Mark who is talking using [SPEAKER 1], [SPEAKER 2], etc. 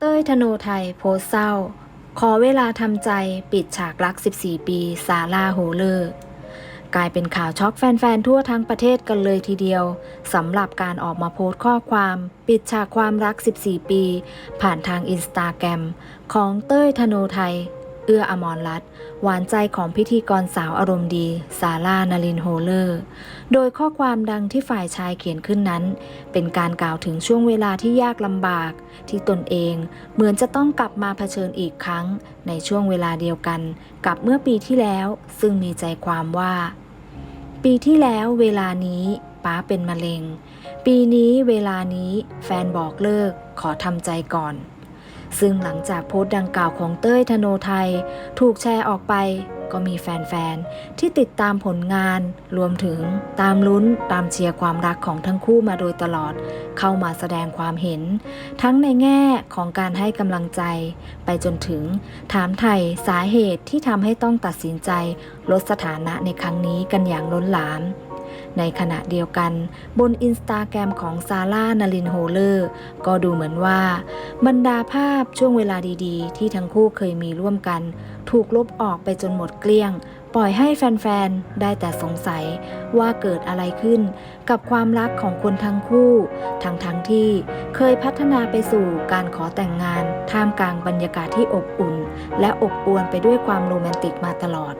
[SPEAKER 1] เต้ยธโนไทยโพสเศร้า ขอเวลาทำใจปิดฉากรัก 14 ปีซาร่าโฮเลอร์ กลายเป็นข่าวช็อกแฟนๆ ทั่วทั้งประเทศกันเลยทีเดียวสำหรับการออกมาโพสต์ข้อความ ปิดฉากความรัก 14 ปี ผ่านทางอินสตาแกรมของเต้ยธโนไทย เอื้ออมรรัตน์หวานใจของพิธีกรสาวอารมณ์ดี ซาร่านารินโฮเลอร์ โดยข้อความดังที่ฝ่ายชายเขียนขึ้นนั้น เป็นการกล่าวถึงช่วงเวลาที่ยากลำบาก ที่ตนเองเหมือนจะต้องกลับมาเผชิญอีกครั้ง ในช่วงเวลาเดียวกัน กับเมื่อปีที่แล้ว ซึ่งมีใจความว่า ปีที่แล้วเวลานี้ป้าเป็นมะเร็ง ปีนี้เวลานี้แฟนบอกเลิกขอทำใจก่อน ซึ่งหลังจากโพสต์ดังกล่าวของเต้ยธโนไทย ถูกแชร์ออกไป ก็มีแฟนๆ ที่ติดตามผลงาน รวมถึงตามลุ้นตามเชียร์ความรักของทั้งคู่มาโดยตลอด เข้ามาแสดงความเห็น ทั้งในแง่ของการให้กำลังใจ ไปจนถึงถามไถ่สาเหตุที่ทำให้ต้องตัดสินใจ ลดสถานะในครั้งนี้กันอย่างล้นหลาม ในขณะเดียวกัน บนอินสตาแกรมของซาร่านารินโฮเลอร์ ก็ดูเหมือนว่า บรรดาภาพช่วงเวลาดีๆ ที่ทั้งคู่เคยมีร่วมกัน ถูกลบออกไปจนหมดเกลี้ยง ปล่อยให้แฟนๆ ได้แต่สงสัยว่าเกิดอะไรขึ้น กับความรักของคนทั้งคู่ ทั้งๆทที่เคยพัฒนาไปสู่การขอแต่งงาน ท่ามกลางบรรยากาศที่อบอุ่น และอบอวลไปด้วยความโรแมนติกมาตลอด